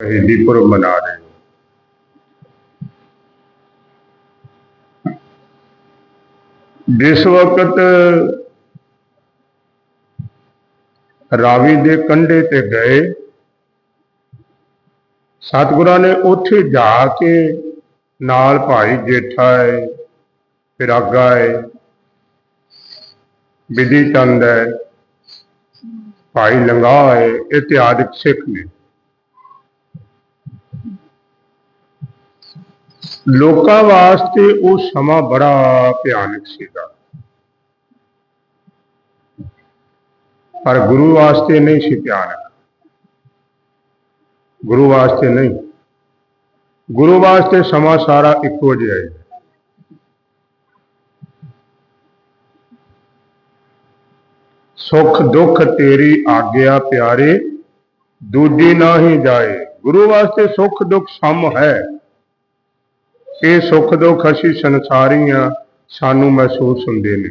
ਸ਼ਹੀਦੀ ਪੁਰਬ ਮਨਾ ਰਹੇ ਹੋ। ਜਿਸ ਵਕਤ ਰਾਵੀ ਦੇ ਕੰਢੇ ਤੇ ਗਏ, ਸਤਿਗੁਰਾਂ ਨੇ ਉੱਥੇ ਜਾ ਕੇ ਨਾਲ ਭਾਈ ਜੇਠਾ ਹੈ ਪਿਰਾਗਾ ਹੈ, ਵਿਧੀ ਚੰਦ ਹੈ, ਭਾਈ ਲੰਗਾ ਹੈ ਇਤਿਆਦਿਕ ਸਿੱਖ ਨੇ। ਲੋਕਾਂ ਵਾਸਤੇ ਉਹ ਸਮਾਂ ਬੜਾ ਭਿਆਨਕ ਸੀਗਾ। ਪਰ ਗੁਰੂ ਵਾਸਤੇ ਨਹੀਂ ਸੀ ਭਿਆਨਕ। ਗੁਰੂ ਵਾਸਤੇ ਨਹੀਂ। ਗੁਰੂ ਵਾਸਤੇ ਸਮਾਂ ਸਾਰਾ ਇੱਕੋ ਜਿਹਾ ਹੈ। ਸੁਖ ਦੁੱਖ ਤੇਰੀ ਆਗਿਆ ਪਿਆਰੇ, ਦੂਜੀ ਨਾ ਹੀ ਜਾਏ। ਗੁਰੂ ਵਾਸਤੇ ਸੁਖ ਦੁੱਖ ਸਮ ਹੈ। ਇਹ ਸੁੱਖ ਦੁੱਖ ਅਸੀਂ ਸੰਸਾਰੀਆਂ ਸਾਨੂੰ ਮਹਿਸੂਸ ਹੁੰਦੇ ਨੇ,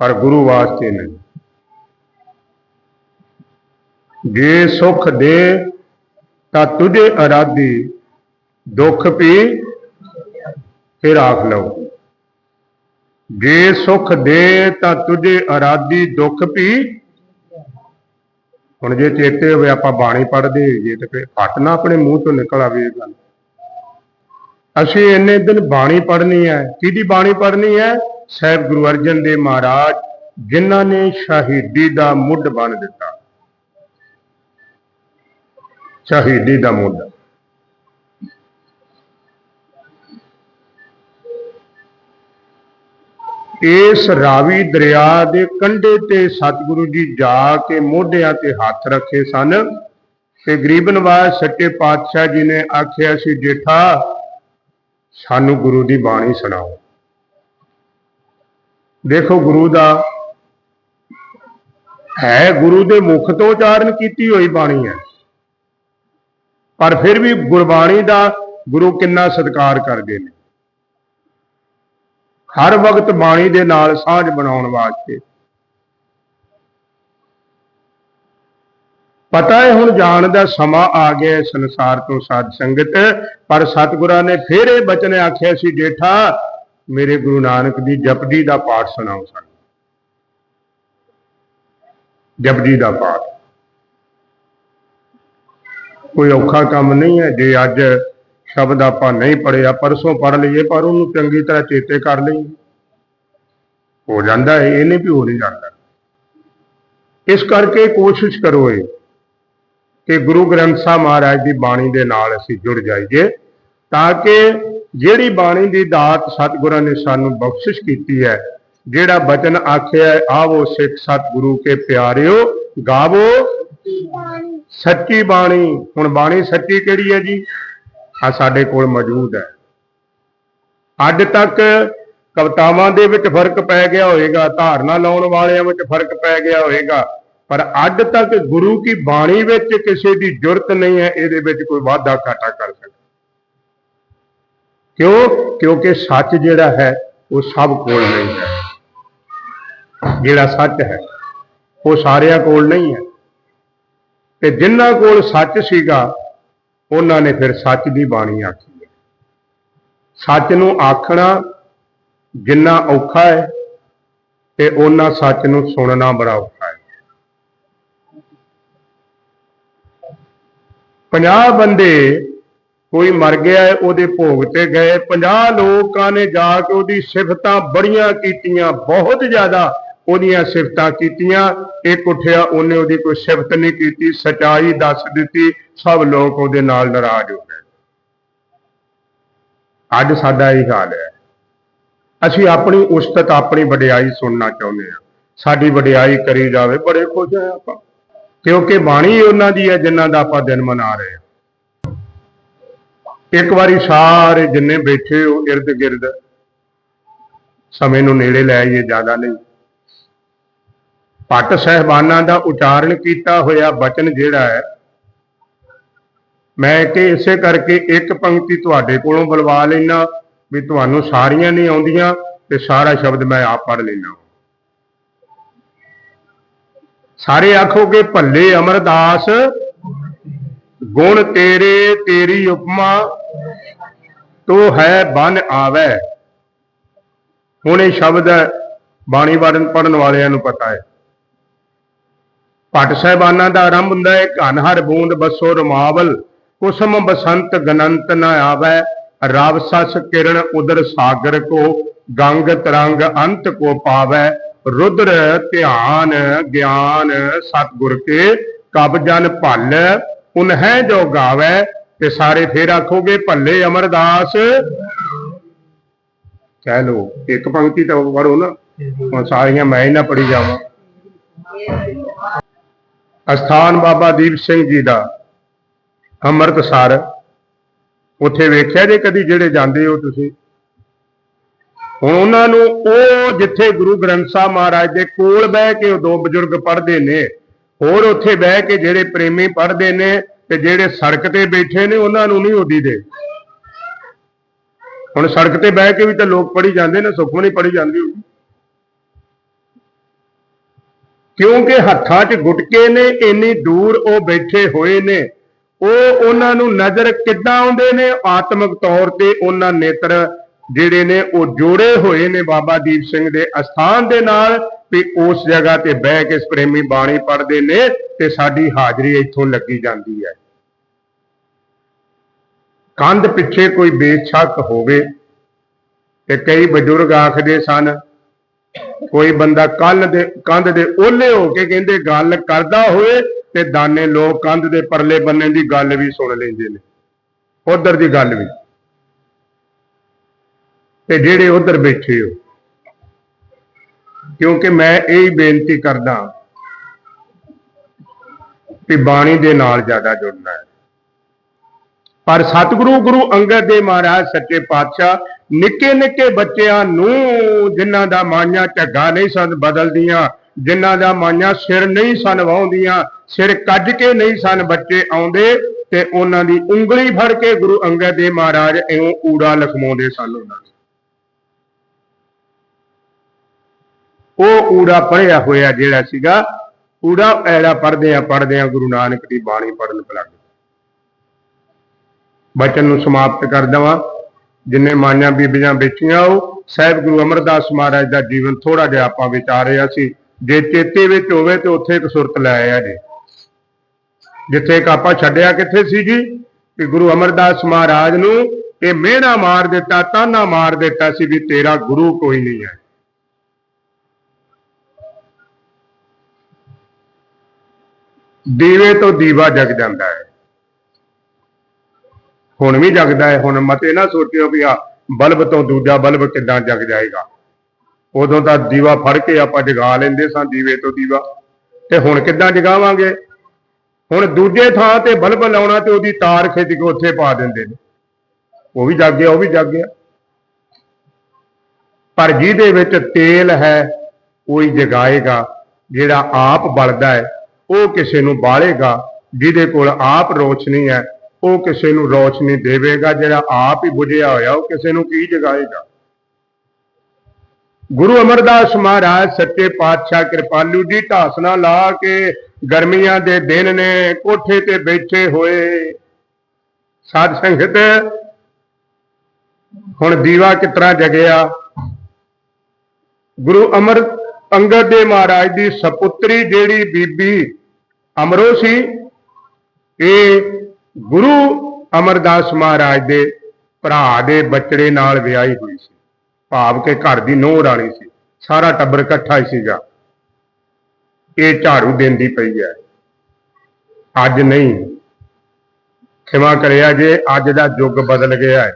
ਪਰ ਗੁਰੂ ਵਾਸਤੇ ਨਹੀਂ। ਜੇ ਸੁਖ ਦੇ, ਤਾਂ ਤੁਝੇ ਅਰਾਧੀ ਦੁੱਖ ਵੀ ਫਿਰ ਆਖ ਲਓ। ਜੇ ਸੁਖ ਦੇ, ਤਾਂ ਤੁਝੇ ਅਰਾਧੀ ਦੁੱਖ ਵੀ ਹੁਣ ਜੇ ਚੇਤੇ ਹੋਵੇ ਆਪਾਂ ਬਾਣੀ ਪੜ੍ਹਦੇ, ਜੇ ਤੇ ਫਿਰ ਫੱਟ ਨਾ ਆਪਣੇ ਮੂੰਹ ਤੋਂ ਨਿਕਲ ਆਵੇ ਇਹ ਗੱਲ। ਅਸੀਂ ਇੰਨੇ ਦਿਨ ਬਾਣੀ ਪੜ੍ਹਨੀ ਹੈ। ਕਿਹਦੀ ਬਾਣੀ ਪੜ੍ਹਨੀ ਹੈ? ਸਾਹਿਬ ਗੁਰੂ ਅਰਜਨ ਦੇਵ ਮਹਾਰਾਜ, ਜਿਨ੍ਹਾਂ ਨੇ ਸ਼ਹੀਦੀ ਦਾ ਮੁੱਢ ਬਣ ਦਿੱਤਾ। ਸ਼ਹੀਦੀ ਦਾ ਮੁੱਢ। ਇਸ ਰਾਵੀ ਦਰਿਆ ਦੇ ਕੰਢੇ ਤੇ ਸਤਿਗੁਰੂ ਜੀ ਜਾ ਕੇ ਮੋਢਿਆਂ ਤੇ ਹੱਥ ਰੱਖੇ ਸਨ। ਤੇ ਗਰੀਬ ਨਵਾਜ਼ ਸੱਚੇ ਪਾਤਸ਼ਾਹ ਜੀ ਨੇ ਆਖਿਆ ਸੀ, ਜੇਠਾ ਸਾਨੂੰ ਗੁਰੂ ਦੀ ਬਾਣੀ ਸੁਣਾਓ। ਦੇਖੋ ਗੁਰੂ ਦਾ ਹੈ, ਗੁਰੂ ਦੇ ਮੁਖ ਤੋਂ ਉਚਾਰਨ ਕੀਤੀ ਹੋਈ ਬਾਣੀ ਹੈ। ਪਰ ਫਿਰ ਵੀ ਗੁਰਬਾਣੀ ਦਾ ਗੁਰੂ ਕਿੰਨਾ ਸਤਿਕਾਰ ਕਰਦੇ ਨੇ। ਹਰ ਵਕਤ ਬਾਣੀ ਦੇ ਨਾਲ ਸਾਝ ਬਣਾਉਣ ਵਾਸਤੇ ਪਤਾ ਹੈ ਹੁਣ ਜਾਣ ਦਾ ਸਮਾਂ ਆ ਗਿਆ ਸੰਸਾਰ ਤੋਂ ਸਾਧ ਸੰਗਤ, ਪਰ ਸਤਿਗੁਰਾਂ ਨੇ ਫਿਰ ਇਹ ਬਚਨ ਆਖਿਆ ਸੀ, ਜੇਠਾ, ਮੇਰੇ ਗੁਰੂ ਨਾਨਕ ਦੀ ਜਪਜੀ ਦਾ ਪਾਠ ਸੁਣਾਓ ਸਾਨੂੰ। ਜਪਜੀ ਦਾ ਪਾਠ। ਕੋਈ ਔਖਾ ਕੰਮ ਨਹੀਂ ਹੈ, ਜੇ ਅੱਜ ਸ਼ਬਦ ਆਪਾਂ ਨਹੀਂ ਪੜਿਆ ਪਰਸੋਂ ਪੜ ਲਈਏ, ਪਰ ਉਹਨੂੰ ਚੰਗੀ ਤਰ੍ਹਾਂ ਚੇਤੇ ਕਰ ਲਈਏ। ਹੋ ਜਾਂਦਾ ਹੈ, ਇਹ ਨਹੀਂ ਵੀ ਹੋ ਨਹੀਂ ਜਾਂਦਾ। ਇਸ ਕਰਕੇ ਕੋਸ਼ਿਸ਼ ਕਰੋ ਇਹ। ਕਿ ਗੁਰੂ ਗ੍ਰੰਥ ਸਾਹਿਬ ਮਹਾਰਾਜ ਦੀ ਬਾਣੀ ਦੇ ਨਾਲ ਅਸੀਂ ਜੁੜ ਜਾਈਏ ਤਾਂ ਕਿ ਜਿਹੜੀ ਬਾਣੀ ਦੀ ਦਾਤ ਸਤਿਗੁਰਾਂ ਨੇ ਸਾਨੂੰ ਬਖਸ਼ਿਸ਼ ਕੀਤੀ ਹੈ, ਜਿਹੜਾ ਬਚਨ ਆਖਿਆ ਆਵੋ ਸਿੱਖ ਸਤਿਗੁਰੂ ਕੇ ਪਿਆਰਿਓ, ਗਾਵੋ ਸੱਚੀ ਬਾਣੀ। ਹੁਣ ਬਾਣੀ ਸੱਚੀ ਕਿਹੜੀ ਹੈ ਜੀ? ਆ ਸਾਡੇ ਕੋਲ ਮੌਜੂਦ ਹੈ। ਅੱਜ ਤੱਕ ਕਵਤਾਵਾਂ ਦੇ ਵਿੱਚ ਫ਼ਰਕ ਪੈ ਗਿਆ ਹੋਵੇਗਾ ਧਾਰਨਾ ਲਾਉਣ ਵਾਲਿਆਂ ਵਿੱਚ ਫ਼ਰਕ ਪੈ ਗਿਆ ਹੋਵੇਗਾ ਪਰ ਅੱਜ ਤੱਕ ਗੁਰੂ ਕੀ ਬਾਣੀ ਵਿੱਚ ਕਿਸੇ ਦੀ ਜੁਰਤ ਨਹੀਂ ਹੈ, ਇਹਦੇ ਵਿੱਚ ਕੋਈ ਵਾਧਾ ਘਾਟਾ ਕਰ ਸਕਦਾ। ਕਿਉਂ? ਕਿਉਂਕਿ ਸੱਚ ਜਿਹੜਾ ਹੈ, ਉਹ ਸਭ ਕੋਲ ਨਹੀਂ ਹੈ। ਜਿਹੜਾ ਸੱਚ ਹੈ, ਉਹ ਸਾਰਿਆਂ ਕੋਲ ਨਹੀਂ ਹੈ। ਤੇ ਜਿਨ੍ਹਾਂ ਕੋਲ ਸੱਚ ਸੀਗਾ, ਉਹਨਾਂ ਨੇ ਫਿਰ ਸੱਚ ਦੀ ਬਾਣੀ ਆਖੀ ਹੈ। ਸੱਚ ਨੂੰ ਆਖਣਾ ਜਿੰਨਾ ਔਖਾ ਹੈ, ਤੇ ਉਹਨਾਂ ਸੱਚ ਨੂੰ ਸੁਣਨਾ ਬੜਾ ਔਖਾ ਹੈ 50 ਬੰਦੇ ਕੋਈ ਮਰ ਗਿਆ ਉਹਦੇ ਭੋਗ ਤੇ ਗਏ। 50 ਲੋਕਾਂ ਨੇ ਜਾ ਕੇ ਉਹਦੀ ਸਿਫਤਾਂ ਬੜੀਆਂ ਕੀਤੀਆਂ, ਬਹੁਤ ਜ਼ਿਆਦਾ ਉਹਦੀਆਂ ਸਿਫਤਾਂ ਕੀਤੀਆਂ। ਇੱਕ ਉੱਠਿਆ, ਉਹਨੇ ਉਹਦੀ ਕੋਈ ਸਿਫਤ ਨਹੀਂ ਕੀਤੀ, ਸਚਾਈ ਦੱਸ ਦਿੱਤੀ, ਸਭ ਲੋਕ ਉਹਦੇ ਨਾਲ ਨਾਰਾਜ਼ ਹੋ ਗਏ। ਅੱਜ ਸਾਡਾ ਇਹ ਹਾਲ ਹੈ। ਅਸੀਂ ਆਪਣੀ ਉਸਤਤ, ਆਪਣੀ ਵਡਿਆਈ ਸੁਣਨਾ ਚਾਹੁੰਦੇ ਹਾਂ। ਸਾਡੀ ਵਡਿਆਈ ਕਰੀ ਜਾਵੇ, ਬੜੇ ਖੁਸ਼ ਹਾਂ ਆਪਾਂ। ਕਿਉਂਕਿ ਬਾਣੀ ਉਹਨਾਂ ਦੀ ਹੈ ਜਿਨ੍ਹਾਂ ਦਾ ਆਪਾਂ ਦਿਨ ਮਨਾ ਰਹੇ ਹਾਂ। ਇੱਕ ਵਾਰੀ ਸਾਰੇ ਜਿੰਨੇ ਬੈਠੇ ਹੋ, ਇਰਦ ਗਿਰਦ, ਸਮੇਂ ਨੂੰ ਨੇੜੇ ਲੈ ਆਈਏ ਜ਼ਿਆਦਾ ਨਹੀਂ। ਪੱਟ ਸਹਿਬਾਨਾਂ ਦਾ ਉਚਾਰਨ ਕੀਤਾ ਹੋਇਆ ਬਚਨ ਜਿਹੜਾ ਹੈ, ਮੈਂ ਕਿ ਇਸੇ ਕਰਕੇ ਇੱਕ ਪੰਕਤੀ ਤੁਹਾਡੇ ਕੋਲੋਂ ਬੁਲਵਾ ਲੈਣਾ ਵੀ ਤੁਹਾਨੂੰ ਸਾਰੀਆਂ ਨਹੀਂ ਆਉਂਦੀਆਂ ਤੇ ਸਾਰਾ ਸ਼ਬਦ ਮੈਂ ਆਪ ਪੜ੍ਹ ਲੈਣਾ ਸਾਰੇ ਆਖੋਗੇ ਭੱਲੇ ਅਮਰਦਾਸ, ਗੁਣ ਤੇਰੇ, ਤੇਰੀ ਉਪਮਾ, ਤੋ ਹੈ ਬਨ ਆਵੇ। ਹੁਣ ਇਹ ਸ਼ਬਦ ਬਾਣੀ ਪੜਨ ਪੜਨ ਵਾਲਿਆਂ ਨੂੰ ਪਤਾ ਹੈ। ਭੱਟ ਸਾਹਿਬਾਨਾਂ ਦਾ ਆਰੰਭ ਹੁੰਦਾ ਹੈ, ਘਨ ਹਰ ਬੂੰਦ ਬਸੋ ਰਮਾਵਲ, ਕੁਸਮ ਬਸੰਤ ਗਨੰਤ ਨ ਆਵੈ ਰਵ ਸਸ ਕਿਰਨ ਉਦਰ ਸਾਗਰ ਕੋ, ਗੰਗ ਤਰੰਗ ਅੰਤ ਕੋ ਪਾਵੈ। ਰੁਦਰ ਧਿਆਨ, ਗਿਆਨ ਸਤਿਗੁਰ ਕੇ, ਕਬ ਜਨ ਭਲ ਉਨਹਿ ਜੋ ਗਾਵੈ, ਤੇ ਸਾਰੇ ਫੇਰ ਆਖੋਗੇ ਭੱਲੇ ਅਮਰਦਾਸ। ਕਹਿ ਲੋ ਇੱਕ ਪੰਕਤੀ ਤਾਂ ਪੜੋ ਨਾ, ਹੁਣ ਸਾਰੀਆਂ ਮੈਂ ਹੀ ਨਾ ਪੜੀ ਜਾਵਾਂ। ਅਸਥਾਨ ਬਾਬਾ ਦੀਪ ਸਿੰਘ ਜੀ ਦਾ, ਅੰਮ੍ਰਿਤਸਰ। ਉੱਥੇ ਵੇਖਿਆ ਜੇ ਕਦੀ ਜਿਹੜੇ ਜਾਂਦੇ ਹੋ ਤੁਸੀਂ? ਹੁਣ ਉਹਨਾਂ ਨੂੰ ਉਹ ਜਿੱਥੇ ਗੁਰੂ ਗ੍ਰੰਥ ਸਾਹਿਬ ਮਹਾਰਾਜ ਦੇ ਕੋਲ ਬਹਿ ਕੇ ਉਹ ਦੋ ਬਜ਼ੁਰਗ ਪੜ੍ਹਦੇ ਨੇ, ਹੋਰ ਉੱਥੇ ਬਹਿ ਕੇ ਜਿਹੜੇ ਪ੍ਰੇਮੀ ਪੜ੍ਹਦੇ ਨੇ ਤੇ ਜਿਹੜੇ ਸੜਕ ਤੇ ਬੈਠੇ ਨੇ, ਉਹਨਾਂ ਨੂੰ ਨਹੀਂ ਉਦੀ ਦੇ ਹੁਣ ਸੜਕ ਤੇ ਬਹਿ ਕੇ ਵੀ ਤਾਂ ਲੋਕ ਪੜ੍ਹੀ ਜਾਂਦੇ ਨੇ ਸੁਖਮਨੀ ਪੜ੍ਹੀ ਜਾਂਦੀ ਹੋਊਗੀ। ਕਿਉਂਕਿ ਹੱਥਾਂ 'ਚ ਗੁਟਕੇ ਨੇ, ਇੰਨੀ ਦੂਰ ਉਹ ਬੈਠੇ ਹੋਏ ਨੇ, ਉਹ ਉਹਨਾਂ ਨੂੰ ਨਜ਼ਰ ਕਿੱਦਾਂ ਆਉਂਦੇ ਨੇ? ਆਤਮਿਕ ਤੌਰ ਤੇ ਉਹਨਾਂ ਨੇਤਰ ਜਿਹੜੇ ਨੇ ਉਹ ਜੋੜੇ ਹੋਏ ਨੇ ਬਾਬਾ ਦੀਪ ਸਿੰਘ ਦੇ ਅਸਥਾਨ ਦੇ ਨਾਲ ਵੀ ਉਸ ਜਗ੍ਹਾ ਤੇ ਬਹਿ ਕੇ ਪ੍ਰੇਮੀ ਬਾਣੀ ਪੜ੍ਹਦੇ ਨੇ ਤੇ ਸਾਡੀ ਹਾਜ਼ਰੀ ਇੱਥੋਂ ਲੱਗੀ ਜਾਂਦੀ ਹੈ। ਕੰਧ ਪਿੱਛੇ ਕੋਈ ਬੇਸ਼ੱਕ ਹੋਵੇ ਤੇ ਕਈ ਬਜ਼ੁਰਗ ਆਖਦੇ ਸਨ, ਕੋਈ ਬੰਦਾ ਕੱਲ ਦੇ, ਕੰਧ ਦੇ ਓਲੇ ਹੋ ਕੇ ਕਹਿੰਦੇ ਗੱਲ ਕਰਦਾ ਹੋਏ ਤੇ ਦਾਨੇ ਲੋਕ ਕੰਧ ਦੇ ਪਰਲੇ ਬੰਨੇ ਦੀ ਗੱਲ ਵੀ ਸੁਣ ਲੈਂਦੇ ਨੇ। ਉਧਰ ਦੀ ਗੱਲ ਵੀ। ਤੇ ਜਿਹੜੇ ਉਧਰ ਬੈਠੇ ਹੋ। ਕਿਉਂਕਿ ਮੈਂ ਇਹ ਹੀ ਬੇਨਤੀ ਕਰਦਾ ਕਿ ਬਾਣੀ ਦੇ ਨਾਲ ਜ਼ਿਆਦਾ ਜੁੜਨਾ ਹੈ। ਪਰ ਸਤਿਗੁਰੂ ਗੁਰੂ ਅੰਗਦ ਦੇਵ ਮਹਾਰਾਜ ਸੱਚੇ ਪਾਤਸ਼ਾਹ ਨਿੱਕੇ ਨਿੱਕੇ ਬੱਚਿਆਂ ਨੂੰ ਜਿਨ੍ਹਾਂ ਦਾ ਮਾਈਆਂ ਝੱਗਾ ਨਹੀਂ ਸਨ ਬਦਲਦੀਆਂ, ਜਿਨ੍ਹਾਂ ਦਾ ਮਾਈਆਂ ਸਿਰ ਨਹੀਂ ਸਨ ਵਾਉਂਦੀਆਂ ਸਿਰ ਕੱਜ ਕੇ ਨਹੀਂ ਸਨ ਬੱਚੇ ਆਉਂਦੇ, ਤੇ ਉਹਨਾਂ ਦੀ ਉਂਗਲੀ ਫੜ ਕੇ ਗੁਰੂ ਅੰਗਦ ਦੇਵ ਮਹਾਰਾਜ ਇਉਂ ਊੜਾ ਲਖਮਾਉਂਦੇ ਸਨ ਉਹਨਾਂ ਨੂੰ। ਉਹ ਊੜਾ ਪੜਿਆ ਹੋਇਆ ਜਿਹੜਾ ਸੀਗਾ, ਊੜਾ ਐੜਾ ਪੜਦੇ ਆ ਪੜਦੇ ਆ ਗੁਰੂ ਨਾਨਕ ਦੀ ਬਾਣੀ ਪੜਨ ਲੱਗ ਬਚਨ ਨੂੰ ਸਮਾਪਤ ਕਰ ਦਵਾਂ। ਜਿੰਨੇ ਮਾਈਆਂ ਬੀਬੀਆਂ ਬੈਠੀਆਂ ਉਹ ਸਾਹਿਬ ਗੁਰੂ ਅਮਰਦਾਸ ਮਹਾਰਾਜ ਦਾ ਜੀਵਨ ਥੋੜਾ ਜਿਹਾ ਆਪਾਂ ਵਿਚਾਰਿਆ ਸੀ। ਜੇ ਚੇਤੇ ਵਿੱਚ ਹੋਵੇ ਤੇ ਉੱਥੇ ਇੱਕ ਸੁਰਤ ਲੈ ਆਇਆ ਜੀ। ਜਿੱਥੇ ਇੱਕ ਆਪਾਂ ਛੱਡਿਆ ਕਿੱਥੇ ਸੀ ਜੀ? ਕਿ ਗੁਰੂ ਅਮਰਦਾਸ ਮਹਾਰਾਜ ਨੂੰ ਇਹ ਮਿਹਣਾ ਮਾਰ ਦਿੱਤਾ, ਤਾਨਾ ਮਾਰ ਦਿੱਤਾ ਸੀ ਵੀ ਤੇਰਾ ਗੁਰੂ ਕੋਈ ਨਹੀਂ ਹੈ। ਦੀਵੇ ਤੋਂ ਦੀਵਾ ਜਗ ਜਾਂਦਾ ਹੈ। ਹੁਣ ਵੀ ਜਗਦਾ ਹੈ, ਹੁਣ ਮਤੇ ਨਾ ਸੋਚਿਓ ਵੀ ਆ ਬਲਬ ਤੋਂ ਦੂਜਾ ਬਲਬ ਕਿੱਦਾਂ ਜਗ ਜਾਏਗਾ। ਉਦੋਂ ਤਾਂ ਦੀਵਾ ਫੜ ਕੇ ਆਪਾਂ ਜਗਾ ਲੈਂਦੇ ਸਾਂ ਦੀਵੇ ਤੋਂ ਦੀਵਾ। ਤੇ ਹੁਣ ਕਿੱਦਾਂ ਜਗਾਵਾਂਗੇ? ਹੁਣ ਦੂਜੇ ਥਾਂ ਤੇ ਬਲਬ ਲਾਉਣਾ ਤੇ ਉਹਦੀ ਤਾਰ ਖਿੱਚ ਕੇ ਉੱਥੇ ਪਾ ਦਿੰਦੇ ਨੇ। ਉਹ ਵੀ ਜਗ ਗਿਆ, ਉਹ ਵੀ ਜਗ ਗਿਆ। ਪਰ ਜਿਹਦੇ ਵਿੱਚ ਤੇਲ ਹੈ, ਉਹੀ ਜਗਾਏਗਾ, ਜਿਹੜਾ ਆਪ ਬਲਦਾ ਹੈ। ਉਹ ਕਿਸੇ ਨੂੰ ਬਾਲੇਗਾ ਜਿਹਦੇ ਕੋਲ ਆਪ ਰੋਸ਼ਨੀ ਹੈ, ਉਹ ਕਿਸੇ ਨੂੰ ਰੋਸ਼ਨੀ ਦੇਵੇਗਾ, ਜਿਹੜਾ ਆਪ ਹੀ ਬੁਝਿਆ ਹੋਇਆ, ਉਹ ਕਿਸੇ ਨੂੰ ਕੀ ਜਗਾਏਗਾ? ਗੁਰੂ ਅਮਰਦਾਸ ਮਹਾਰਾਜ ਸੱਚੇ ਪਾਤਸ਼ਾਹ ਕਿਰਪਾਲੂ ਜੀ ਢਾਸਣਾ ਲਾ ਕੇ ਗਰਮੀਆਂ ਦੇ ਦਿਨ ਨੇ ਕੋਠੇ ਤੇ ਬੈਠੇ ਹੋਏ। ਸਾਧ ਸੰਗਤ, ਹੁਣ ਦੀਵਾ ਕਿਤਰਾ ਜਗਿਆ? ਗੁਰੂ ਅਮਰ ਅੰਗਦ ਦੇ ਮਹਾਰਾਜ ਦੀ ਸਪੁੱਤਰੀ ਜਿਹੜੀ ਬੀਬੀ ਅਮਰੋ ਸੀ। ਇਹ ਗੁਰੂ ਅਮਰਦਾਸ ਮਹਾਰਾਜ ਦੇ ਭਰਾ ਦੇ ਬੱਚੜੇ ਨਾਲ ਵਿਆਹੀ ਹੋਈ ਸੀ। ਭਾਵ ਕੇ ਘਰ ਦੀ ਨੋਹ ਰਾਣੀ ਸੀ। ਸਾਰਾ ਟੱਬਰ ਇਕੱਠਾ ਹੀ ਸੀਗਾ। ਇਹ ਝਾੜੂ ਦਿੰਦੀ ਪਈ ਹੈ। ਅੱਜ ਨਹੀਂ। ਖਿਮਾ ਕਰਿਆ ਜੇ ਅੱਜ ਦਾ ਯੁੱਗ ਬਦਲ ਗਿਆ ਹੈ।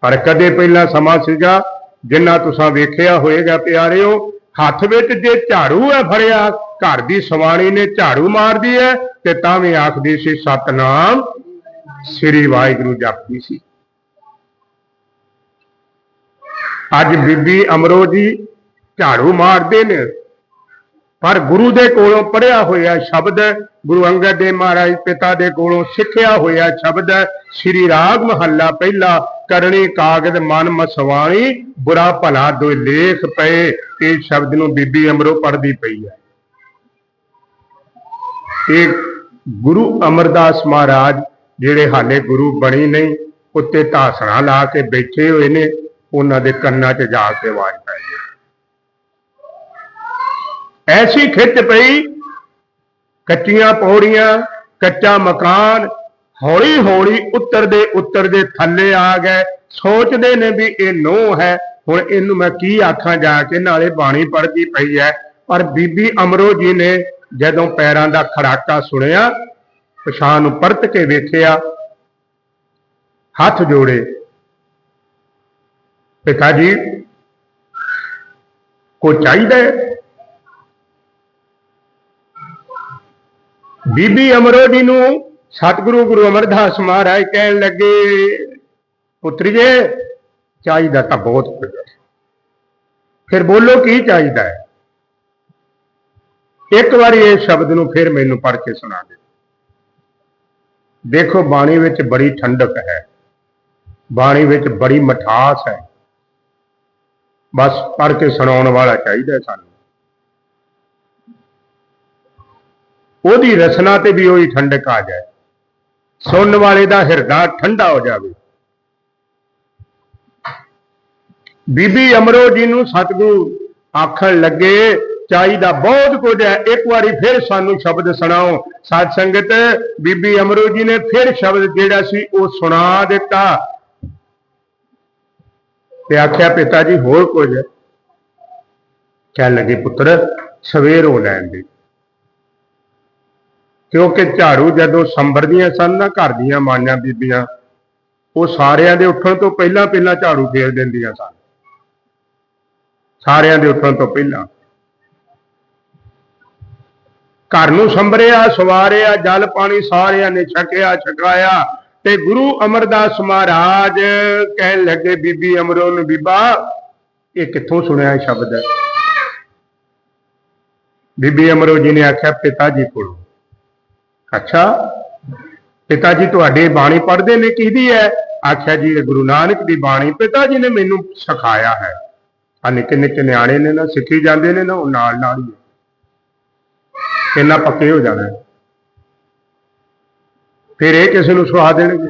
ਪਰ ਕਦੇ ਪਹਿਲਾਂ ਸਮਾਂ ਸੀਗਾ ਜਿੰਨਾ ਤੁਸੀਂ ਵੇਖਿਆ ਹੋਏਗਾ ਪਿਆਰਿਓ ਹੱਥ ਵਿੱਚ ਜੇ ਝਾੜੂ ਹੈ ਫੜਿਆ, ਘਰ ਦੀ ਸਵਾਣੀ ਨੇ ਝਾੜੂ ਮਾਰਦੀ ਹੈ ਤੇ ਤਾਂ ਵੀ ਆਖਦੀ ਸੀ, ਸਤਨਾਮ, ਸ੍ਰੀ ਵਾਹਿਗੁਰੂ ਜਪਦੀ ਸੀ। ਅੱਜ ਬੀਬੀ ਅਮਰੋ ਜੀ ਝਾੜੂ ਮਾਰਦੇ ਨੇ, ਪਰ ਗੁਰੂ ਦੇ ਕੋਲੋਂ ਪੜਿਆ ਹੋਇਆ ਸ਼ਬਦ ਗੁਰੂ ਅੰਗਦ ਦੇਵ ਮਹਾਰਾਜ ਪਿਤਾ ਦੇ ਕੋਲੋਂ ਸਿੱਖਿਆ ਹੋਇਆ ਸ਼ਬਦ ਸ੍ਰੀ ਰਾਗ ਮਹੱਲਾ ਪਹਿਲਾ, ਕਰਨੀ ਕਾਗਦ ਮਨ ਮਸਵਾਣੀ, ਬੁਰਾ ਭਲਾ ਦੋਇ ਲੇਖ ਪਏ। ਇਹ ਸ਼ਬਦ ਨੂੰ ਬੀਬੀ ਅਮਰੋ ਪੜਦੀ ਪਈ ਹੈ। ਇਹ ਗੁਰੂ ਅਮਰਦਾਸ ਮਹਾਰਾਜ ਜਿਹੜੇ ਹਾਲੇ ਗੁਰੂ ਬਣੀ ਨਹੀਂ, ਉੱਤੇ ਧਾਸਣਾ ਲਾ ਕੇ ਬੈਠੇ ਹੋਏ ਨੇ, ਉਹਨਾਂ ਦੇ ਕੰਨਾਂ 'ਚ ਜਾ ਕੇ ਆਵਾਜ਼ ਪੈ ਗਈ। ਐਸੀ ਖਿੱਚ ਪਈ ਕੱਚੀਆਂ ਪੌੜੀਆਂ, ਕੱਚਾ ਮਕਾਨ ਹੌਲੀ ਹੌਲੀ ਉੱਤਰਦੇ ਉੱਤਰਦੇ ਥੱਲੇ ਆ ਗਏ। ਸੋਚਦੇ ਨੇ ਵੀ ਇਹ ਨੋ ਹੈ। ਹੁਣ ਇਹਨੂੰ ਮੈਂ ਕੀ ਆਖਾਂ ਜਾ ਕੇ? ਨਾਲੇ ਬਾਣੀ ਪੜਦੀ ਪਈ ਹੈ। ਪਰ ਬੀਬੀ ਅਮਰੋ ਜੀ ਨੇ ਜਦੋਂ ਪੈਰਾਂ ਦਾ ਖੜਾਕਾ ਸੁਣਿਆ, ਪਛਾਣ ਨੂੰ ਪਰਤ ਕੇ ਵੇਖਿਆ, ਹੱਥ ਜੋੜੇ। ਪਿਤਾ ਜੀ ਕੋ ਚਾਹੀਦਾ ਹੈ? ਬੀਬੀ ਅਮਰੋ ਜੀ ਨੂੰ ਸਤਿਗੁਰੂ ਗੁਰੂ ਅਮਰਦਾਸ ਮਹਾਰਾਜ ਕਹਿਣ ਲੱਗੇ ਪੁੱਤਰੀਏ ਚਾਹੀਦਾ ਤਾਂ ਬਹੁਤ ਕੁਝ ਫਿਰ ਬੋਲੋ ਕੀ ਚਾਹੀਦਾ ਹੈ? ਇੱਕ ਵਾਰੀ ਇਹ ਸ਼ਬਦ ਨੂੰ ਫਿਰ ਮੈਨੂੰ ਪੜ੍ਹ ਕੇ ਸੁਣਾ ਦੇ ਦੇਖੋ, ਬਾਣੀ ਵਿੱਚ ਬੜੀ ਠੰਡਕ ਹੈ। ਬਾਣੀ ਵਿੱਚ ਬੜੀ ਮਠਾਸ ਹੈ। ਬਸ ਪੜ੍ਹ ਕੇ ਸੁਣਾਉਣ ਵਾਲਾ ਚਾਹੀਦਾ ਸਾਨੂੰ। ਉਹਦੀ ਰਸਨਾ ਤੇ ਵੀ ਉਹੀ ਠੰਡਕ ਆ ਜਾਏ। ਸੁਣਨ ਵਾਲੇ ਦਾ ਹਿਰਦਾ ਠੰਡਾ ਹੋ ਜਾਵੇ। ਬੀਬੀ ਅਮਰੋ ਜੀ ਨੂੰ ਸਤਿਗੁਰੂ ਆਖਣ ਲੱਗੇ, ਚਾਹੀਦਾ ਬਹੁਤ ਕੁਝ ਹੈ। ਇੱਕ ਵਾਰੀ ਫਿਰ ਸਾਨੂੰ ਸ਼ਬਦ ਸੁਣਾਓ। ਸਾਧ ਸੰਗਤ, ਬੀਬੀ ਅਮਰੋ ਜੀ ਨੇ ਫਿਰ ਸ਼ਬਦ ਜਿਹੜਾ ਸੀ ਉਹ ਸੁਣਾ ਦਿੱਤਾ। ਤੇ ਆਖਿਆ, ਪਿਤਾ ਜੀ, ਹੋਰ ਕੁਝ? ਕਹਿਣ ਲੱਗੇ, ਪੁੱਤਰ, ਸਵੇਰ ਹੋ ਲੈਣ ਦੇ। ਕਿਉਂਕਿ ਝਾੜੂ ਜਦੋਂ ਸੰਭਰਦੀਆਂ ਸਨ ਨਾ, ਘਰ ਦੀਆਂ ਮਾਈਆਂ ਬੀਬੀਆਂ, ਉਹ ਸਾਰਿਆਂ ਦੇ ਉੱਠਣ ਤੋਂ ਪਹਿਲਾਂ ਪਹਿਲਾਂ ਝਾੜੂ ਫੇਰ ਦਿੰਦੀਆਂ ਸਨ। ਸਾਰਿਆਂ ਦੇ ਉੱਠਣ ਤੋਂ ਪਹਿਲਾਂ। ਘਰ ਨੂੰ ਸੰਭਰਿਆ, ਸਵਾਰਿਆ, ਜਲ ਪਾਣੀ ਸਾਰਿਆਂ ਨੇ ਛਕਿਆ, ਛਕਾਇਆ ਤੇ ਗੁਰੂ ਅਮਰਦਾਸ ਮਹਾਰਾਜ ਕਹਿਣ ਲੱਗੇ, ਬੀਬੀ ਅਮਰੋ ਨੂੰ ਬੀਬਾ, ਇਹ ਕਿੱਥੋਂ ਸੁਣਿਆ ਇਹ ਸ਼ਬਦ? ਬੀਬੀ ਅਮਰੋ ਜੀ ਨੇ ਆਖਿਆ, ਪਿਤਾ ਜੀ ਕੋਲੋਂ। ਅੱਛਾ। ਪਿਤਾ ਜੀ ਤੁਹਾਡੇ ਬਾਣੀ ਪੜ੍ਹਦੇ ਨੇ, ਕਿਹਦੀ ਹੈ? ਆਖਿਆ ਜੀ, ਇਹ ਗੁਰੂ ਨਾਨਕ ਦੀ ਬਾਣੀ। ਪਿਤਾ ਜੀ ਨੇ ਮੈਨੂੰ ਸਿਖਾਇਆ ਹੈ। ਆ ਨਿੱਕੇ ਨਿੱਕੇ ਨਿਆਣੇ ਨੇ ਨਾ, ਸਿੱਖੀ ਜਾਂਦੇ ਨੇ ਨਾ, ਉਹ ਨਾਲ ਨਾਲ ਹੀ ਇੰਨਾ ਪੱਕੇ ਹੋ ਜਾਣਾ ਫਿਰ ਇਹ ਕਿਸੇ ਨੂੰ ਸੁਹਾ ਦੇਣਗੇ।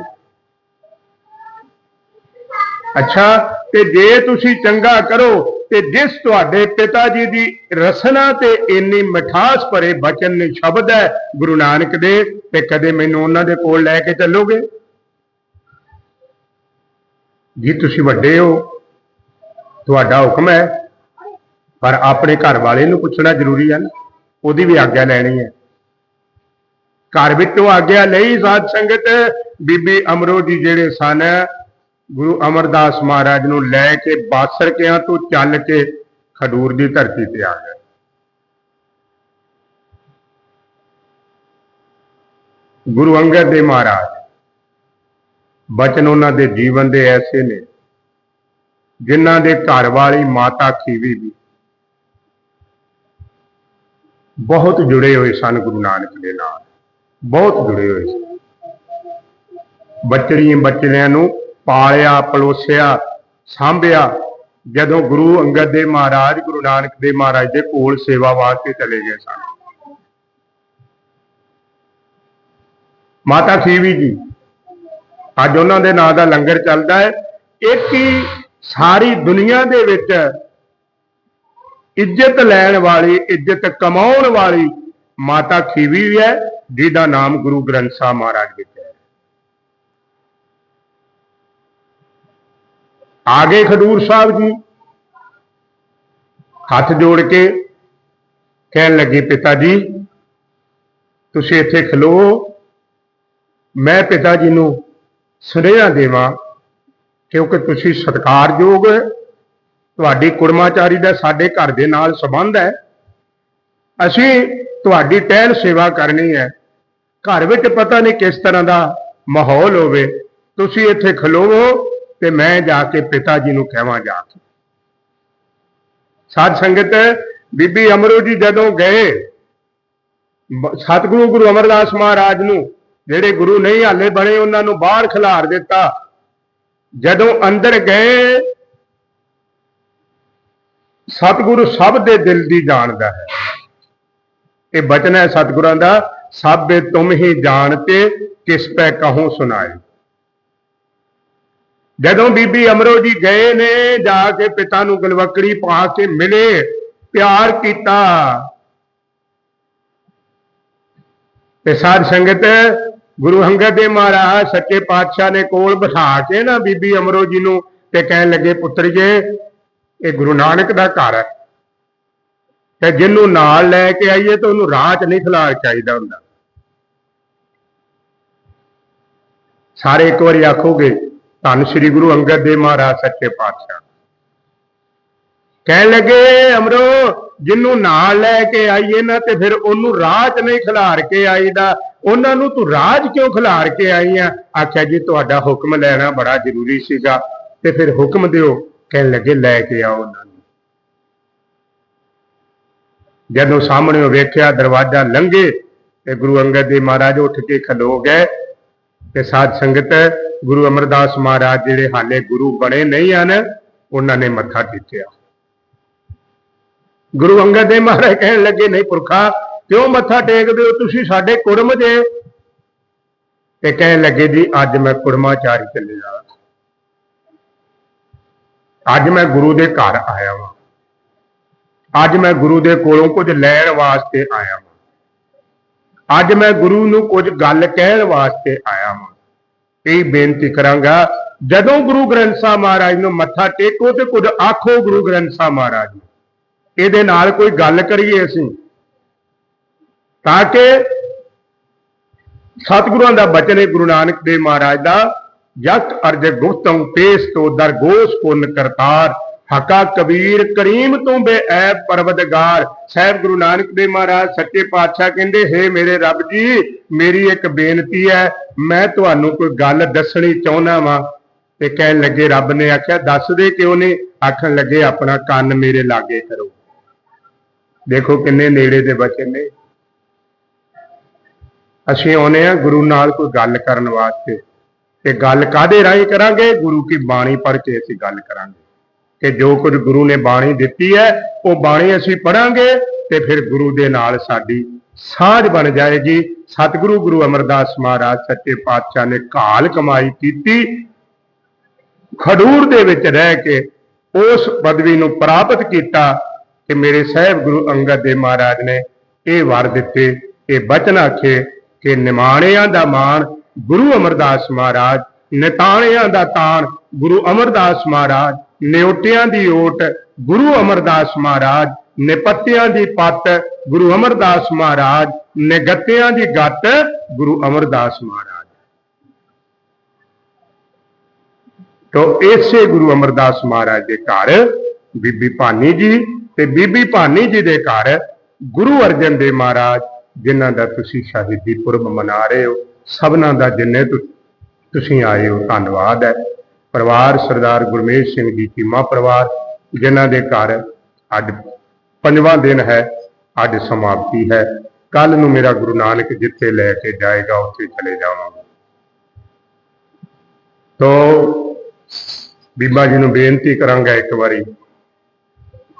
ਅੱਛਾ, ਤੇ ਜੇ ਤੁਸੀਂ ਚੰਗਾ ਕਰੋ ਤੇ ਜਿਸ ਤੁਹਾਡੇ ਪਿਤਾ ਜੀ ਦੀ ਰਸਨਾ ਤੇ ਇੰਨੀ ਮਿਠਾਸ ਭਰੇ ਬਚਨ ਨੇ ਸ਼ਬਦ ਹੈ, ਗੁਰੂ ਨਾਨਕ ਦੇ, ਤੇ ਕਦੇ ਮੈਨੂੰ ਉਹਨਾਂ ਦੇ ਕੋਲ ਲੈ ਕੇ ਚੱਲੋਗੇ? ਜੀ, ਤੁਸੀਂ ਵੱਡੇ ਹੋ, ਤੁਹਾਡਾ ਹੁਕਮ ਹੈ, ਪਰ ਆਪਣੇ ਘਰ ਵਾਲੇ ਨੂੰ ਪੁੱਛਣਾ ਜ਼ਰੂਰੀ ਹੈ ਨਾ, ਉਹਦੀ ਵੀ ਆਗਿਆ ਲੈਣੀ ਹੈ। ਘਰ ਵਿੱਚੋਂ ਆਗਿਆ ਲਈ ਸਾਧ ਸੰਗਤ, ਬੀਬੀ ਅਮਰੋ ਜੀ ਜਿਹੜੇ ਸਨ ਗੁਰੂ ਅਮਰਦਾਸ ਮਹਾਰਾਜ ਨੂੰ ਲੈ ਕੇ ਬਾਸਰਕਿਆਂ ਤੋਂ ਚੱਲ ਕੇ ਖਡੂਰ ਦੀ ਧਰਤੀ ਤੇ ਆ ਗਏ। ਗੁਰੂ ਅੰਗਦ ਦੇਵ ਮਹਾਰਾਜ, ਬਚਨ ਉਹਨਾਂ ਦੇ ਜੀਵਨ ਦੇ ਐਸੇ ਨੇ, ਜਿਨ੍ਹਾਂ ਦੇ ਘਰ ਵਾਲੀ ਮਾਤਾ ਖੀਵੀ ਵੀ ਬਹੁਤ ਜੁੜੇ ਹੋਏ ਸਨ ਗੁਰੂ ਨਾਨਕ ਦੇ ਨਾਲ, ਬਹੁਤ ਜੁੜੇ ਹੋਏ ਸਨ। ਬੱਚੜੀਆਂ ਬੱਚੜਿਆਂ ਨੂੰ ਪਾਲਿਆ, ਪਲੋਸਿਆ, ਸਾਂਭਿਆ। ਜਦੋਂ ਗੁਰੂ ਅੰਗਦ ਦੇਵ ਮਹਾਰਾਜ, ਗੁਰੂ ਨਾਨਕ ਦੇਵ ਮਹਾਰਾਜ ਦੇ ਕੋਲ ਸੇਵਾ ਵਾਸਤੇ ਚਲੇ ਗਏ ਸਨ। ਮਾਤਾ ਸੀਵੀ ਜੀ, ਅੱਜ ਉਹਨਾਂ ਦੇ ਨਾਂ ਦਾ ਲੰਗਰ ਚੱਲਦਾ ਹੈ। ਇੱਕ ਹੀ ਸਾਰੀ ਦੁਨੀਆ ਦੇ ਵਿੱਚ ਇੱਜ਼ਤ ਲੈਣ ਵਾਲੀ, ਇੱਜ਼ਤ ਕਮਾਉਣ ਵਾਲੀ ਮਾਤਾ ਖੀਵੀ ਹੈ, ਜਿਹਦਾ ਨਾਮ ਗੁਰੂ ਗ੍ਰੰਥ ਸਾਹਿਬ ਮਹਾਰਾਜ ਦੇ ਆ ਗਏ ਖਡੂਰ ਸਾਹਿਬ ਜੀ। ਹੱਥ ਜੋੜ ਕੇ ਕਹਿਣ ਲੱਗੇ, ਪਿਤਾ ਜੀ, ਤੁਸੀਂ ਇੱਥੇ ਖਲੋ। ਮੈਂ ਪਿਤਾ ਜੀ ਨੂੰ ਸੁਨੇਹਾ ਦੇਵਾਂ ਕਿਉਂਕਿ ਤੁਸੀਂ ਸਤਿਕਾਰਯੋਗ ਤੁਹਾਡੀ ਕੁੜਮਾਚਾਰੀ ਦਾ ਸਾਡੇ ਘਰ ਦੇ ਨਾਲ ਸੰਬੰਧ ਹੈ। ਅਸੀਂ ਤੁਹਾਡੀ ਟਹਿਲ ਸੇਵਾ ਕਰਨੀ ਹੈ। ਘਰ ਵਿੱਚ ਪਤਾ ਨਹੀਂ ਕਿਸ ਤਰ੍ਹਾਂ ਦਾ ਮਾਹੌਲ ਹੋਵੇ। ਤੁਸੀਂ ਇੱਥੇ ਖਲੋਵੋ। ਤੇ ਮੈਂ ਜਾ ਕੇ ਪਿਤਾ ਜੀ ਨੂੰ ਕਹਾਂ ਜਾ ਕੇ। ਸਾਧ ਸੰਗਤ, ਬੀਬੀ ਅਮਰੋ ਜੀ ਜਦੋਂ ਗਏ ਸਤਿਗੁਰੂ ਗੁਰੂ ਅਮਰਦਾਸ ਮਹਾਰਾਜ ਨੂੰ, ਜਿਹੜੇ ਗੁਰੂ ਨਹੀਂ ਹਾਲੇ ਬਣੇ, ਉਹਨਾਂ ਨੂੰ ਬਾਹਰ ਖਿਲਾਰ ਦਿੱਤਾ। ਜਦੋਂ ਅੰਦਰ ਗਏ, ਸਤਿਗੁਰੂ ਸਭ ਦੇ ਦਿਲ ਦੀ ਜਾਣਦਾ ਹੈ। ਇਹ ਬਚਨ ਹੈ ਸਤਿਗੁਰਾਂ ਦਾ, ਸਭੇ ਤੁਮ ਹੀ ਜਾਣਤੇ, ਕਿਸ ਪੈ ਕਹੋ ਸੁਣਾਏ ਜਦੋਂ ਬੀਬੀ ਅਮਰੋ ਜੀ ਗਏ ਨੇ, ਜਾ ਕੇ ਪਿਤਾ ਨੂੰ ਗਲਵਕੜੀ ਪਾ ਕੇ ਮਿਲੇ, ਪਿਆਰ ਕੀਤਾ। ਤੇ ਸਾਧ ਸੰਗਤ, ਗੁਰੂ ਅੰਗਦ ਦੇਵ ਮਹਾਰਾਜ ਸੱਚੇ ਪਾਤਸ਼ਾਹ ਨੇ ਕੋਲ ਬਿਠਾ ਕੇ ਨਾ ਬੀਬੀ ਅਮਰੋ ਜੀ ਨੂੰ ਤੇ ਕਹਿਣ ਲੱਗੇ, ਪੁੱਤਰ ਜੀ, ਇਹ ਗੁਰੂ ਨਾਨਕ ਦਾ ਘਰ ਹੈ। ਤੇ ਜਿਹਨੂੰ ਨਾਲ ਲੈ ਕੇ ਆਈਏ ਤਾਂ ਉਹਨੂੰ ਰਾਹ 'ਚ ਨਹੀਂ ਖਿਲਾਰ ਚਾਹੀਦਾ ਹੁੰਦਾ। ਸਾਰੇ ਇੱਕ ਵਾਰੀ ਆਖੋਗੇ ਧੰਨ ਸ੍ਰੀ ਗੁਰੂ ਅੰਗਦ ਦੇਵ ਮਹਾਰਾਜ, ਸੱਚੇ ਪਾਤਸ਼ਾਹ। ਕਹਿਣ ਲੱਗੇ, ਅਮਰੋ ਜਿਹਨੂੰ ਨਾਲ ਲੈ ਕੇ ਆਈਏ ਨਾ, ਤੇ ਫਿਰ ਉਹਨੂੰ ਰਾਹ 'ਚ ਨਹੀਂ ਖਿਲਾਰ ਕੇ ਆਈਦਾ। ਉਹਨਾਂ ਨੂੰ ਤੂੰ ਰਾਜ ਕਿਉਂ ਖਿਲਾਰ ਕੇ ਆਈ ਆ? ਆਖਿਆ, ਜੀ, ਤੁਹਾਡਾ ਹੁਕਮ ਲੈਣਾ ਬੜਾ ਜ਼ਰੂਰੀ ਸੀਗਾ, ਤੇ ਫਿਰ ਹੁਕਮ ਦਿਓ। ਕਹਿਣ ਲੱਗੇ, ਲੈ ਕੇ ਆਓ ਉਹਨਾਂ ਨੂੰ। ਜਦੋਂ ਸਾਹਮਣੇ ਵੇਖਿਆ, ਦਰਵਾਜ਼ਾ ਲੰਘੇ, ਤੇ ਗੁਰੂ ਅੰਗਦ ਦੇਵ ਮਹਾਰਾਜ ਉੱਠ ਕੇ ਖਲੋ ਗਏ, ਤੇ ਸਾਧ ਸੰਗਤ ਗੁਰੂ ਅਮਰਦਾਸ ਮਹਾਰਾਜ ਜਿਹੜੇ ਹਾਲੇ ਗੁਰੂ ਬਣੇ ਨਹੀਂ ਹਨ, ਉਹਨਾਂ ਨੇ ਮੱਥਾ ਟੇਕਿਆ। ਗੁਰੂ ਅੰਗਦ ਦੇਵ ਮਹਾਰਾਜ ਕਹਿਣ ਲੱਗੇ, ਨਹੀਂ ਪੁਰਖਾ, ਕਿਉਂ ਮੱਥਾ ਟੇਕਦੇ ਹੋ? ਤੁਸੀਂ ਸਾਡੇ ਕੁੜਮ ਦੇ ਤੇ ਕਹਿਣ ਲੱਗੇ, ਜੀ, ਅੱਜ ਮੈਂ ਕੁੜਮਾਚਾਰੀ ਚੱਲੇ ਜਾਣਾ ਅੱਜ ਮੈਂ ਗੁਰੂ ਦੇ ਘਰ ਆਇਆ ਵਾਂ। ਅੱਜ ਮੈਂ ਗੁਰੂ ਦੇ ਕੋਲੋਂ ਕੁਝ ਲੈਣ ਵਾਸਤੇ ਆਇਆ ਵਾਂ। ਅੱਜ ਮੈਂ ਗੁਰੂ ਨੂੰ ਕੁਝ ਗੱਲ ਕਹਿਣ ਵਾਸਤੇ ਆਇਆ ਵਾਂ। ਇਹ ਬੇਨਤੀ ਕਰਾਂਗਾ, ਜਦੋਂ ਗੁਰੂ ਗ੍ਰੰਥ ਸਾਹਿਬ ਮਹਾਰਾਜ ਨੂੰ ਮੱਥਾ ਟੇਕੋ ਤੇ ਕੁਝ ਆਖੋ ਗੁਰੂ ਗ੍ਰੰਥ ਸਾਹਿਬ ਮਹਾਰਾਜ ਨੂੰ। ਇਹਦੇ ਨਾਲ ਕੋਈ ਗੱਲ ਕਰੀਏ ਅਸੀਂ, ਤਾਂ ਕਿ ਸਤਿਗੁਰਾਂ ਦਾ ਬਚਨ ਹੈ ਗੁਰੂ ਨਾਨਕ ਦੇਵ ਮਹਾਰਾਜ ਦਾ, ਜਤ ਅਰਜ ਗੁਫਤੰ ਪੇਸ ਤੋ ਦਰਗੋਸ ਪੁੰਨ ਕਰਤਾਰ। ਹਕਾ ਕਬੀਰ ਕਰੀਮ ਤੂੰ ਬੇਐਬ ਪਰਵਦਗਾਰ। ਸਾਹਿਬ ਗੁਰੂ ਨਾਨਕ ਦੇਵ ਮਹਾਰਾਜ ਸੱਚੇ ਪਾਤਸ਼ਾਹ ਕਹਿੰਦੇ, ਹੈ ਮੇਰੇ ਰੱਬ ਜੀ, ਮੇਰੀ ਇੱਕ ਬੇਨਤੀ ਹੈ ਮੈਂ ਤੁਹਾਨੂੰ ਕੋਈ ਗੱਲ ਦੱਸਣੀ ਚਾਹੁੰਦਾ ਵਾਂ। ਤੇ ਕਹਿਣ ਲੱਗੇ, ਰੱਬ ਨੇ ਆਖਿਆ, ਦੱਸ ਦੇ ਕਿਉਂ ਨਹੀਂ? ਆਖਣ ਲੱਗੇ, ਆਪਣਾ ਕੰਨ ਮੇਰੇ ਲਾਗੇ ਕਰੋ। ਦੇਖੋ ਕਿੰਨੇ ਨੇੜੇ ਦੇ ਬਚਨ ਨੇ। ਅਸੀਂ ਆਉਨੇ ਆ ਗੁਰੂ ਨਾਲ ਕੋਈ ਗੱਲ ਕਰਨ ਵਾਸਤੇ। ਤੇ ਗੱਲ ਕਾਦੇ ਰਾਹੀਂ ਕਰਾਂਗੇ? ਗੁਰੂ ਕੀ ਬਾਣੀ ਪੜ੍ਹ ਕੇ ਅਸੀਂ ਗੱਲ ਕਰਾਂਗੇ। ਕਿ ਜੋ ਕੁਝ ਗੁਰੂ ਨੇ ਬਾਣੀ ਦਿੱਤੀ ਹੈ, ਉਹ ਬਾਣੀ ਅਸੀਂ ਪੜਾਂਗੇ ਤੇ ਫਿਰ ਗੁਰੂ ਦੇ ਨਾਲ ਸਾਡੀ ਸਾਝ ਬਣ ਜਾਏਗੀ। ਸਤਿਗੁਰੂ ਗੁਰੂ ਅਮਰਦਾਸ ਮਹਾਰਾਜ ਸੱਚੇ ਪਾਤਸ਼ਾਹ ਨੇ ਕਾਲ ਕਮਾਈ ਕੀਤੀ। ਖਡੂਰ ਦੇ ਵਿੱਚ ਰਹਿ ਕੇ ਉਸ ਪਦਵੀ ਨੂੰ ਪ੍ਰਾਪਤ ਕੀਤਾ ਕਿ ਮੇਰੇ ਸਾਹਿਬ ਗੁਰੂ ਅੰਗਦ ਦੇਵ ਮਹਾਰਾਜ ਨੇ ਇਹ ਵਰ ਦਿੱਤੇ, ਇਹ ਬਚਨ ਆਖੇ ਕਿ ਨਿਮਾਣਿਆਂ ਦਾ ਮਾਣ ਗੁਰੂ ਅਮਰਦਾਸ ਮਹਾਰਾਜ, ਨਿਤਾਣਿਆਂ ਦਾ ਤਾਣ ਗੁਰੂ ਅਮਰਦਾਸ ਮਹਾਰਾਜ ਨਿਉਟਿਆਂ ਦੀ ਓਟ, ਗੁਰੂ ਅਮਰਦਾਸ ਮਹਾਰਾਜ ਨਿਪੱਤਿਆਂ ਦੀ ਪੱਤ ਗੁਰੂ ਅਮਰਦਾਸ ਮਹਾਰਾਜ ਨਿਗੱਤਿਆਂ ਦੀ ਗੱਤ ਗੁਰੂ ਅਮਰਦਾਸ ਮਹਾਰਾਜ। ਤੋ ਇਸੇ ਗੁਰੂ ਅਮਰਦਾਸ ਮਹਾਰਾਜ ਦੇ ਘਰ, ਬੀਬੀ ਭਾਨੀ ਜੀ ਤੇ ਬੀਬੀ ਭਾਨੀ ਜੀ ਦੇ ਘਰ, ਗੁਰੂ ਅਰਜਨ ਦੇਵ ਮਹਾਰਾਜ, ਜਿਨ੍ਹਾਂ ਦਾ ਤੁਸੀਂ ਸ਼ਹੀਦੀ ਪੁਰਬ ਮਨਾ ਰਹੇ ਹੋ, ਸਭਨਾਂ ਦਾ ਜਿੰਨੇ ਤੁਸੀਂ ਆਏ ਹੋ, ਧੰਨਵਾਦ ਹੈ। ਪਰਿਵਾਰ ਸਰਦਾਰ ਗੁਰਮੇਸ਼ ਸਿੰਘ ਜੀ ਚੀਮਾ ਪਰਿਵਾਰ, ਜਿਨ੍ਹਾਂ ਦੇ ਘਰ ਅੱਜ ਪੰਜਵਾਂ ਦਿਨ ਹੈ, ਅੱਜ ਸਮਾਪਤੀ ਹੈ। ਕੱਲ ਨੂੰ ਮੇਰਾ ਗੁਰੂ ਨਾਨਕ ਜਿੱਥੇ ਲੈ ਕੇ ਜਾਏਗਾ, ਉੱਥੇ ਚਲੇ ਜਾਵਾਂਗੇ। ਤੋਂ ਬੀਬਾ ਜੀ ਨੂੰ ਬੇਨਤੀ ਕਰਾਂਗਾ ਇੱਕ ਵਾਰੀ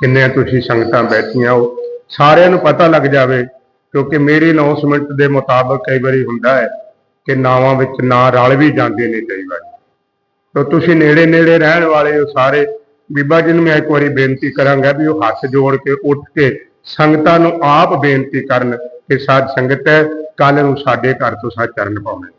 ਕਿੰਨੇ ਤੁਸੀਂ ਸੰਗਤਾਂ ਬੈਠੀਆਂ ਹੋ, ਸਾਰਿਆਂ ਨੂੰ ਪਤਾ ਲੱਗ ਜਾਵੇ, ਕਿਉਂਕਿ ਮੇਰੀ ਅਨਾਉਂਸਮੈਂਟ ਦੇ ਮੁਤਾਬਕ ਕਈ ਵਾਰੀ ਹੁੰਦਾ ਹੈ ਕਿ ਨਾਵਾਂ ਵਿੱਚ ਨਾਂ ਰਲ ਵੀ ਜਾਂਦੇ ਨੇ ਕਈ ਵਾਰੀ। ਤੋ ਤੁਸੀਂ ਨੇੜੇ ਨੇੜੇ ਰਹਿਣ ਵਾਲੇ ਹੋ ਸਾਰੇ। ਬੀਬਾ ਜੀ ਨੂੰ ਮੈਂ ਇੱਕ ਵਾਰੀ ਬੇਨਤੀ ਕਰਾਂਗਾ ਵੀ ਉਹ ਹੱਥ ਜੋੜ ਕੇ ਉੱਠ ਕੇ ਸੰਗਤਾਂ ਨੂੰ ਆਪ ਬੇਨਤੀ ਕਰਨ ਕਿ ਸਾਧ ਸੰਗਤ ਹੈ ਕੱਲ ਨੂੰ ਸਾਡੇ ਘਰ ਤੋਂ ਸਾ ਚਰਨ ਪਾਉਣੇ।